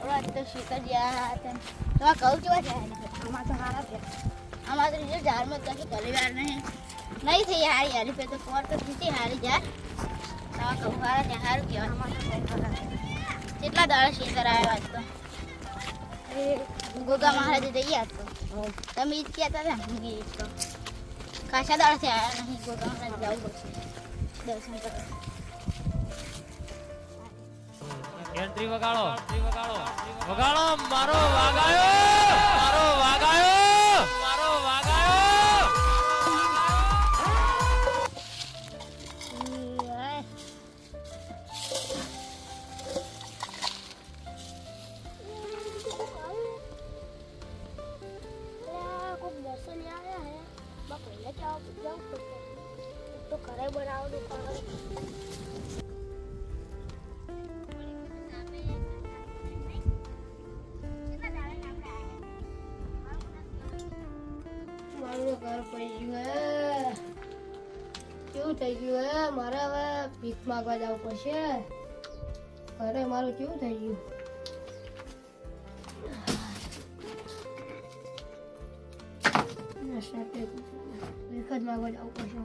તો શીતળ ગયા હતા કહું છે આમાં તો હારા છે આમાં તો જો ઝાડમાં કશું પરિવાર નહીં. નહીં થઈ હારી હારી પે તો ફોર તો થતી હારી જાય. તો કહું હારા ત્યાં હારું કહેવાય. કેટલા દાડા શીતળ આવ્યા તો? એ ગોગા મહારાજે જઈએ આજ તો. તમે ઈદ કહેતા હતા ઈદ તો. ખાસા દાડાથી આવ્યા નહીં ગોગા મહારાજ જવું પડશે દર્શન કરવા. એન્ટ્રી વગાડો. વગાડો મારો વાગાયો. મારો વાગાયો. મારો વાગાયો. મારું ઘર ગયું કેવું થઈ ગયું હે? મારે હવે ભીખ માગવા જવું પડશે. ઘરે મારું કેવું થઈ ગયું? ભીખ જ માગવા જવું પડશે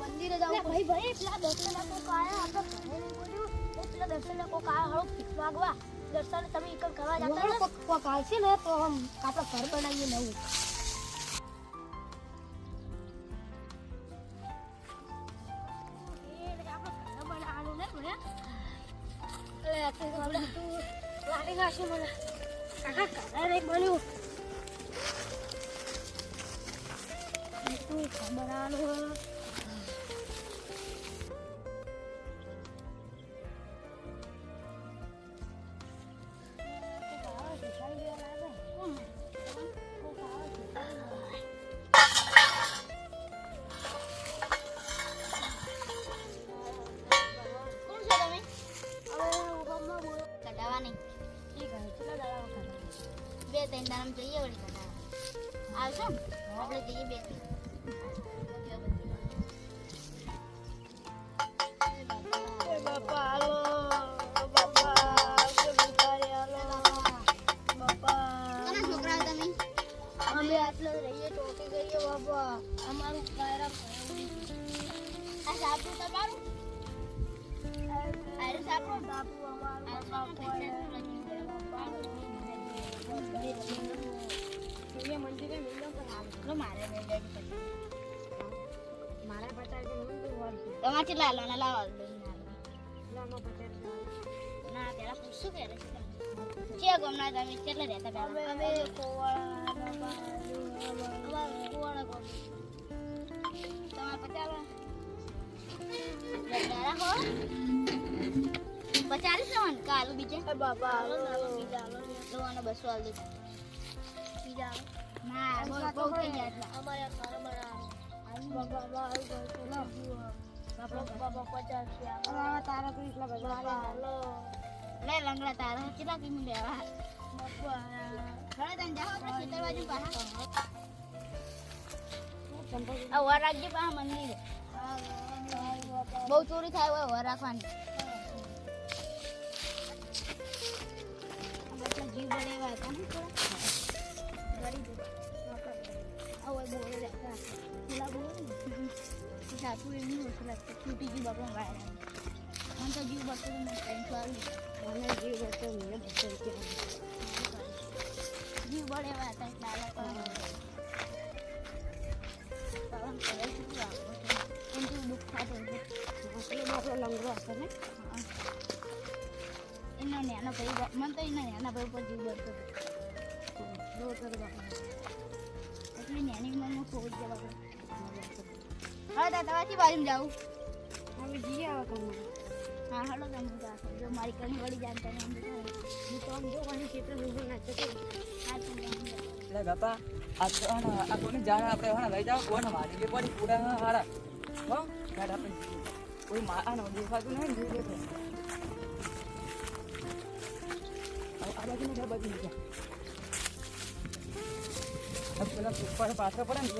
મંદિરે જવું ભાઈ ભાઈ પેલા દર્શન લોકો કાયા આપણે પેલા દર્શન લોકો કાયા હળો ભીખ માંગવા. દર્શન તમે એક કરવા જતા પડશે ને કોક કોક આવશે ને તો આમ આપણે ઘર બનાવીએ નવું એ એટલે બે ત્રણ દાડા જઈએ વળી કઢાવા આવશો ને આપણે જઈએ બે મંદિરે મિલન પર હાલો મારે લઈ લેજો પછી મારા પચાસ તમારે કેટલા લાના લાવો લઈને આવો. લાનો પચાસ ના પેલા પૂછશું કે છે ગમના તમે કેટલા રહેતા અમે પેલા અમે કોવાળા અમારે કુવાડા ગમ તમારે પચાસ જરા હો પચાસ લેવાનું કાલું બીજે બાપા હાલો હાલો ના બીજા હાલો લેવાનો બસો હાલ દે બીજા ના મંદિર બહુ ચોરી થાય હોય વર રાખવાની જીવ એવા હતા ને જીવ બળે બાપડો લંગડો હતો ને એના નાનો ભાઈ મને તો એના નાના ભાઈ ઉપર જીવ બળતો હતો બહુ કરો બાપા એટલી ઉંમરમાં ખોટ છે બાપા હવે દાદાવાથી બાજુ જાઉં હવે જઈએ આવા કામ હા તમે જાશો જો હું. હા આ તો આ કોની આપણે હે જાવ હો કોઈ મા દેખાતું નહીં પેલા પાછળ પડે ને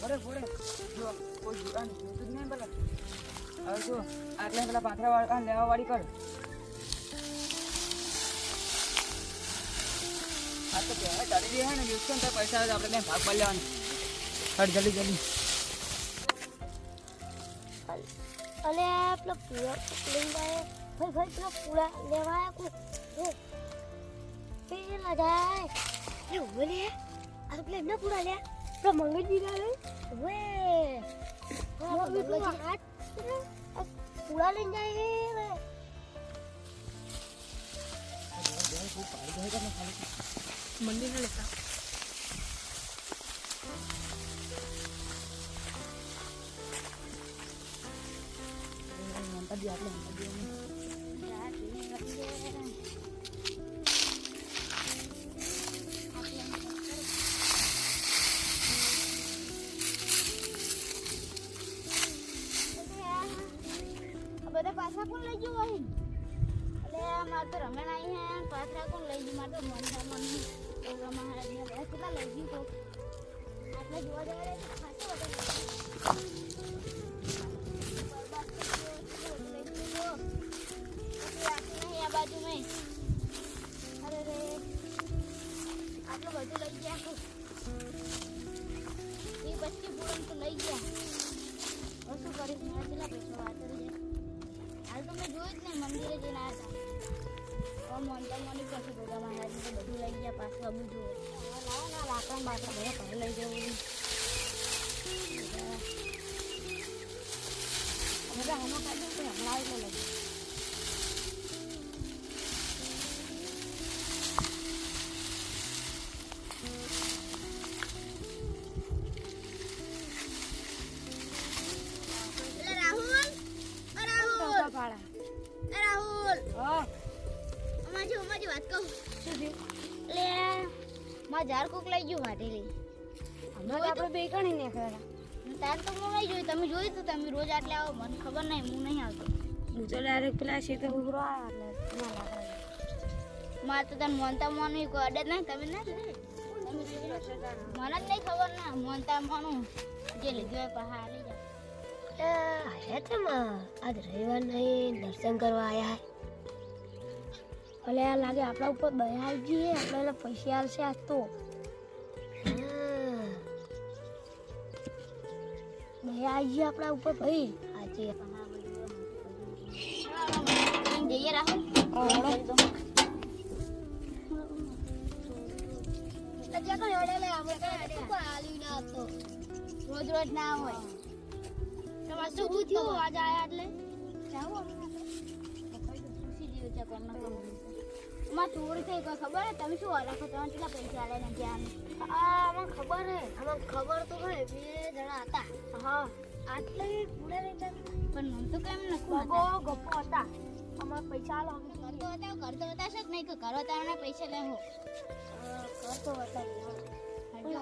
ફોડે ફોડે જો, કોઈ જુગાન જોતું જ નહીં પેલા હવે જો, આટલા પેલા પાથરા વાળા લેવા કર આ તો કહેવાય ચડી દે ને ને તો પૈસા આવે આપણે ભાગ પાડી લેવાનું. હટ જલ્દી જલ્દી અને પેલો પૂરા લઈને જાય ભાઈ ભાઈ પેલો પૂરા લેવા આવ્યા કોઈ પેલા જાય એ ઊભો લે આ તો પેલા એમના પૂરા લે પેલા મંગળ દીધા લે વે પૂરા લઈને જાય વે મંદિર ને લેતા આ કોણ લઈ ગયું અહીં? એટલે મારે તો રમેણ આવી હે. પાછા કોણ લઈ ગયું? મારે તો મન મન ગૌરા મહારાજને બધા કેટલા લઈ ગયું તો? આપણે જોવા જવા રહે ખાસો નહીં, આ બાજુ મેં અરે રે. આટલું બધું લઈ ગયા એ પછી પૂરણ તો લઈ ગયા. શું કરીશ? મારે કેટલા પૈસા જોયું જ નહીં મંદિરે જઈને આવ્યા મોનતા મોની પાસે ગોગા મહારાજને બધું લઈ ગયા, પાછું જુઓ લાવો ના લાકડા બાકડા બધા ઘરે લઈ જવું. બધું. હવે આમાં કાઢ્યું હમણાં એટલે લઈ વાત કહું? એટલે કોક લઈ ગયું વાટેલી હમણાં આપણે બે કણી ને ખરા તાર તો હું નહીં જોયું તમે જોયું તો તમે રોજ આટલે આવો. મને ખબર નહીં હું નહીં આવતો. હું તો ડાયરેક્ટ પેલા છે તો પૂરો આવ્યા એટલે ના લાગે મારે તો તને મોનતા મોનું કોઈ અડે નહીં તમે ના. મને જ નહીં ખબર ના મોનતા મોનું. જે લીધું હોય હાલી જાય. છે આજ રવિવાર નહીં દર્શન કરવા આયા ભલે આ લાગે આપણા ઉપર દયા આવી જઈએ આપણે એને પૈસા આવશે આજ તો. દયા આવી જઈએ આપણા ઉપર ભાઈ. આજે જઈએ રાહુલ. રોજ રોજ ના હોય. તમારે શું શું થયું આજે આયા એટલે? જાઓ. માં ચોરી થઈ ગયો ખબર હે? તમે શું રાખો તમે કેટલા પૈસા આલે ને ત્યાં? આ મને ખબર હે. આમાં ખબર તો હોય. બે જણા હતા. હા. આટલે પૂરા લઈ પણ મન તો કેમ નથી ગપ્પો હતા. અમાર પૈસા લો કરતો હતા કરતો હતા છે નહીં કે કરો તારા પૈસા લેવો કરતો હતા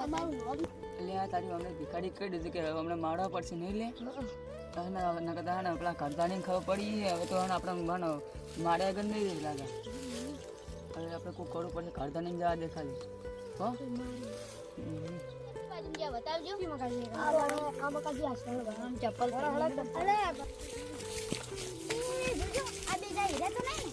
અમારું તારી અમને ભિખારી કહી દીધું કે હવે અમને મારવા પડશે નહીં લે? ના કદા ને પેલા કરતાની ખબર પડી હવે તો આપણે માનો માર્યા આગળ નહીં રહી હવે આપણે કોઈ કરવું પડશે નહીં જવા હો મકાજી આસણ આમ ચપ્પલ અરે આ બે જાય હીરા તો નહીં